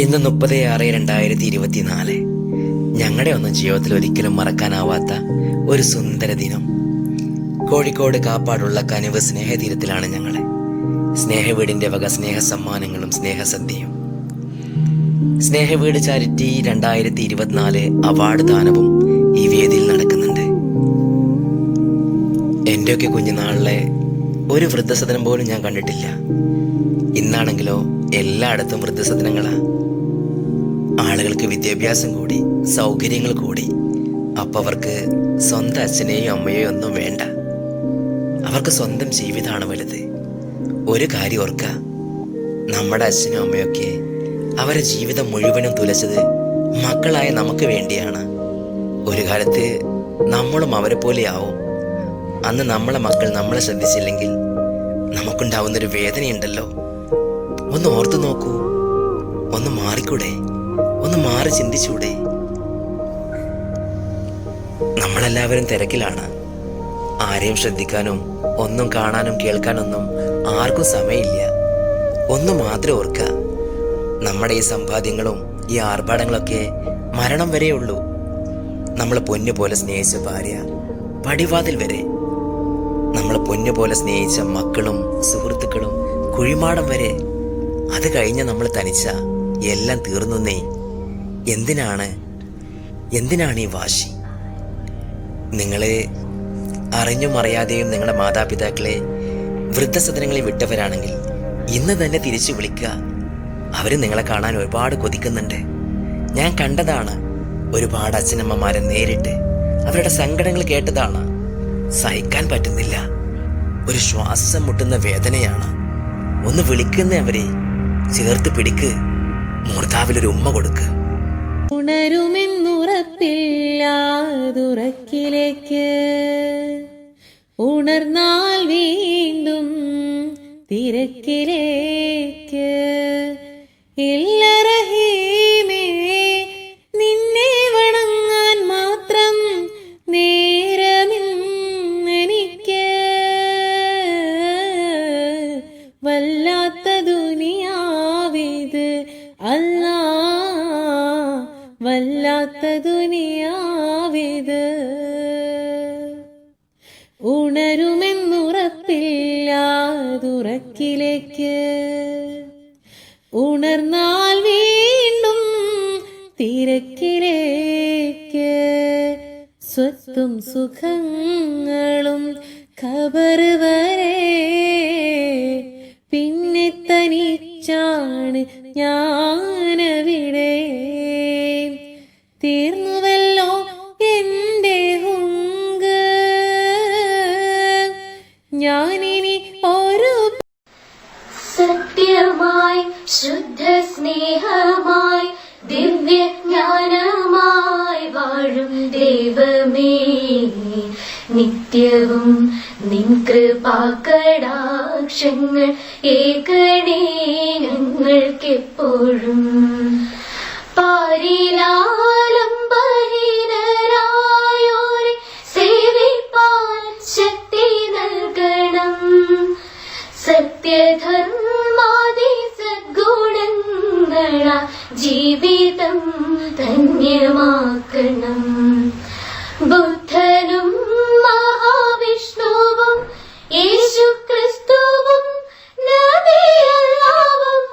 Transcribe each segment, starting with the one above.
ഇന്ന് മുപ്പത് ആറ് രണ്ടായിരത്തി ഇരുപത്തിനാല് ഞങ്ങളുടെ ഒന്നും ജീവിതത്തിൽ ഒരിക്കലും മറക്കാനാവാത്ത ഒരു സുന്ദര ദിനം. കോഴിക്കോട് കാപ്പാടുള്ള കനിവ് സ്നേഹതീരത്തിലാണ് ഞങ്ങളെ. സ്നേഹവീടിന്റെ വക സ്നേഹ സമ്മാനങ്ങളും സ്നേഹസദ്യയും. സ്നേഹവീട് ചാരിറ്റി രണ്ടായിരത്തി ഇരുപത്തിനാല് അവാർഡ് ദാനവും ഈ വേദിയിൽ നടക്കുന്നുണ്ട്. എന്റെയൊക്കെ കുഞ്ഞുനാളിലെ ഒരു വൃദ്ധസദനം പോലും ഞാൻ കണ്ടിട്ടില്ല. ഇന്നാണെങ്കിലോ എല്ലായിടത്തും വൃദ്ധസദനങ്ങളാണ് ആളുകൾക്ക് വിദ്യാഭ്യാസം കൂടി സൗകര്യങ്ങൾ കൂടി. അപ്പം അവർക്ക് സ്വന്തം അച്ഛനെയോ അമ്മയോ ഒന്നും വേണ്ട. അവർക്ക് സ്വന്തം ജീവിതമാണ് വലുത്. ഒരു കാര്യം ഓർക്ക. നമ്മുടെ അച്ഛനും അമ്മയൊക്കെ അവരെ ജീവിതം മുഴുവനും തുലച്ചത് മക്കളായ നമുക്ക് വേണ്ടിയാണ്. ഒരു കാലത്ത് നമ്മളും അവരെ പോലെയാവും അന്ന് നമ്മളെ മക്കൾ നമ്മളെ ശ്രദ്ധിച്ചില്ലെങ്കിൽ നമുക്കുണ്ടാവുന്നൊരു വേദനയുണ്ടല്ലോ. ഒന്ന് ഓർത്തു നോക്കൂ. ഒന്ന് മാറിക്കൂടെ? ഒന്ന് മാറി ചിന്തിച്ചൂടെ? നമ്മളെല്ലാവരും തിരക്കിലാണ്. ആരെയും ശ്രദ്ധിക്കാനും ഒന്നും കാണാനും കേൾക്കാനൊന്നും ആർക്കും സമയമില്ല. ഒന്ന് മാത്രം ഓർക്കുക. നമ്മുടെ ഈ സമ്പാദ്യങ്ങളും ഈ ആർഭാടങ്ങളൊക്കെ മരണം വരെയുള്ളൂ നമ്മൾ പൊന്നു പോലെ സ്നേഹിച്ച ഭാര്യ പടിവാതിൽ വരെ. നമ്മൾ പൊന്നു പോലെ സ്നേഹിച്ച മക്കളും സുഹൃത്തുക്കളും കുഴിമാടം വരെ. അത് കഴിഞ്ഞ നമ്മൾ തനിച്ച എല്ലാം തീർന്നു നീ എന്തിനാണ്? എന്തിനാണ് ഈ വാശി? നിങ്ങളെ അറിഞ്ഞും അറിയാതെയും നിങ്ങളുടെ മാതാപിതാക്കളെ വൃദ്ധസദനങ്ങളിൽ വിട്ടവരാണെങ്കിൽ ഇന്ന് തന്നെ തിരിച്ചു വിളിക്കുക. അവർ നിങ്ങളെ കാണാൻ ഒരുപാട് കൊതിക്കുന്നുണ്ട്. ഞാൻ കണ്ടതാണ് ഒരുപാട് അച്ഛനമ്മമാരെ നേരിട്ട് അവരുടെ സങ്കടങ്ങൾ കേട്ടതാണ്. സഹിക്കാൻ പറ്റുന്നില്ല. ഒരു ശ്വാസം മുട്ടുന്ന വേദനയാണ്. ഒന്ന് വിളിക്കുന്നവരെ ചേർത്ത് പിടിക്ക്. മൂർധാവിലൊരു ഉമ്മ കൊടുക്ക്. ഉണരുമെന്നുറപ്പില്ലാതുറക്കിലേക്ക്. ഉണർന്നാൽ വീണ്ടും തിരക്കിലേക്ക്. ഇല്ല ഉണരുമെന്നുറപ്പില്ലാതുറക്കിലേക്ക് ഉണർന്നാൽ വീണ്ടും തിരക്കിലേക്ക്. സ്വത്തും സുഖങ്ങളും ഖബർ വരെ. പിന്നെ തനിച്ചാണ് ഞാനവിടെ. തീർന്നുവല്ലോ ഞാനിനി ഒരു സത്യമായി ശുദ്ധ സ്നേഹമായി ദിവ്യ ജ്ഞാനമായി വാഴും ദൈവമേ. നിത്യവും നിൻ കൃപാക്കടാക്ഷങ്ങൾ ഏകണേ ഞങ്ങൾക്കെപ്പോഴും. പാരിലാലംബഹീനരായോരെ ധന്യമാക്കണം ബുദ്ധനും മഹാവിഷ്ണുവും യേശുക്രിസ്തുവും നബിയല്ലാവും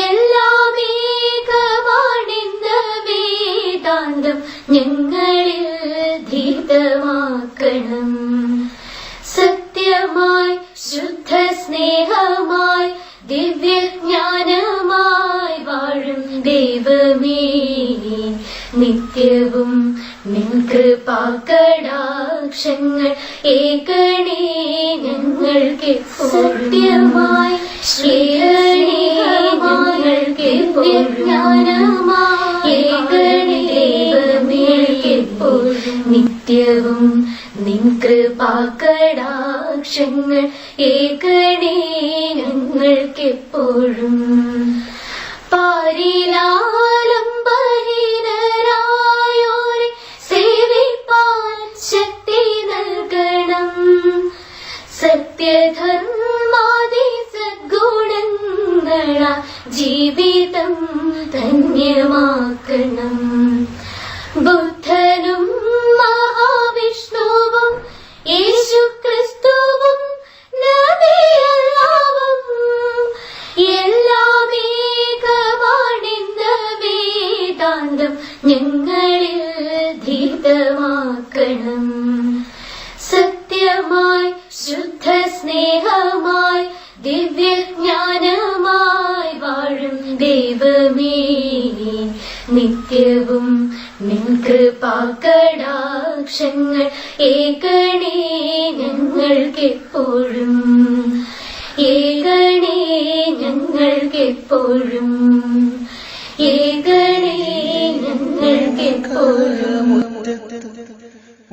എല്ലാം ഏകമാണെന്ന വേദാന്തം ഞങ്ങളിൽ ധീതമാക്കണം സത്യമായി ശുദ്ധ സ്നേഹമായി ദിവ്യജ്ഞാനമായി വാഴും ദൈവമേ. നിത്യവും നിൻ കൃപാകടാക്ഷങ്ങൾ ഏകണേ ഞങ്ങൾക്ക് സത്യമായി ശ്രീകണേ ദിവ്യജ്ഞാനമായി ഏകണേ ദൈവമേ എപ്പോഴും നിത്യവും നിൻ കൃപാകടാക്ഷങ്ങൾ ഏകണേ ഞങ്ങൾക്കെപ്പോഴും ജീവി ജീവിതം ധന്യമാക്കണം. ബുദ്ധനും മഹാവിഷ്ണുവും യേശു ക്രിസ്തുവും എല്ലാം ഏകമാണെന്ന വേദാന്തം ഞങ്ങളിൽ ധീതമാക്കണം സത്യമായി ശുദ്ധ സ്നേഹമായി ദിവ്യജ്ഞാനമായി വാഴും ദൈവമേ നിത്യവും നിൻ കൃപാകടാക്ഷങ്ങൾ ഏകണേ ഞങ്ങൾക്കെപ്പോഴും. ഏകണേ ഞങ്ങൾക്കെപ്പോഴും. ഏകണേ ഞങ്ങൾക്കെപ്പോഴും.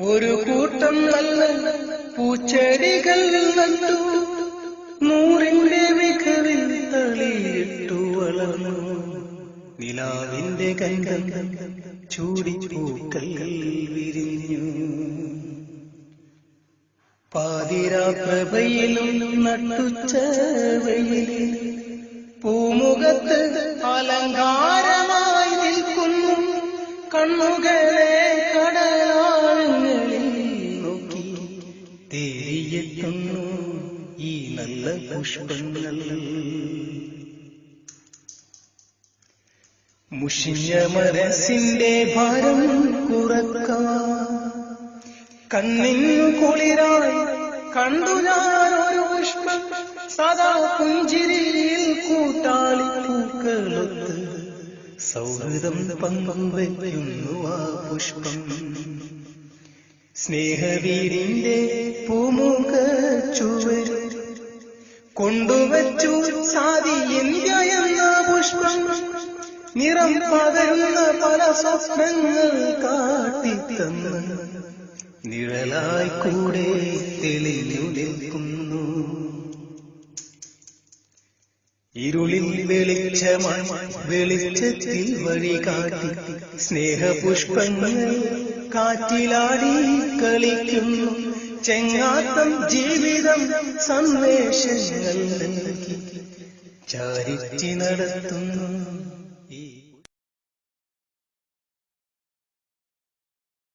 ഒരു കൂട്ടം നല്ല പൂച്ചെടികൾ നട്ടു. കൈകൾ ചൂടിപ്പൂക്കൾ വിരിഞ്ഞു. പാതിരാപ്രഭയിലും നട്ടുച്ച വെയിലിൽ പൂമുഖത്ത് അലങ്കാരമായി നിൽക്കുന്നു. കണ്ണുകളെ കടലാഴങ്ങളിൽ നോക്കി തേരിയെത്തുന്നു ഈ നല്ല പുഷ്പങ്ങൾ. മുഷിഞ്ഞ മനസ്സിന്റെ ഭാരം കുറയ്ക്കാൻ കണ്ണിനു കുളിരായി കണ്ടു ഞാൻ ഒരു പുഷ്പം. സദാ പുഞ്ചിരിയിൽ കൂട്ടാളി പൂക്കളൊത്ത് സൗഹൃദം പങ്കുവയ്ക്കുന്നു ആ പുഷ്പം. സ്നേഹവീരിന്റെ പൂമുഖ ചുവരു കൊണ്ടുവച്ചു സാതി ഇന്ത്യ പുഷ്പം. നിറം പകരുന്ന പല സ്വപ്നങ്ങൾ കാട്ടിത്തന്ന്. നിഴലായി കൂടെ തെളിഞ്ഞു നിൽക്കുന്നു. ഇരുളിൽ വെളിച്ചമായി വെളിച്ചത്തിൽ വഴി കാട്ടി സ്നേഹപുഷ്പങ്ങൾ കാറ്റിലാടി കളിക്കുന്നു. ചെങ്ങാത്തം ജീവിതം സന്ദേശങ്ങൾ നൽകി ചാരിറ്റി നടത്തുന്നു.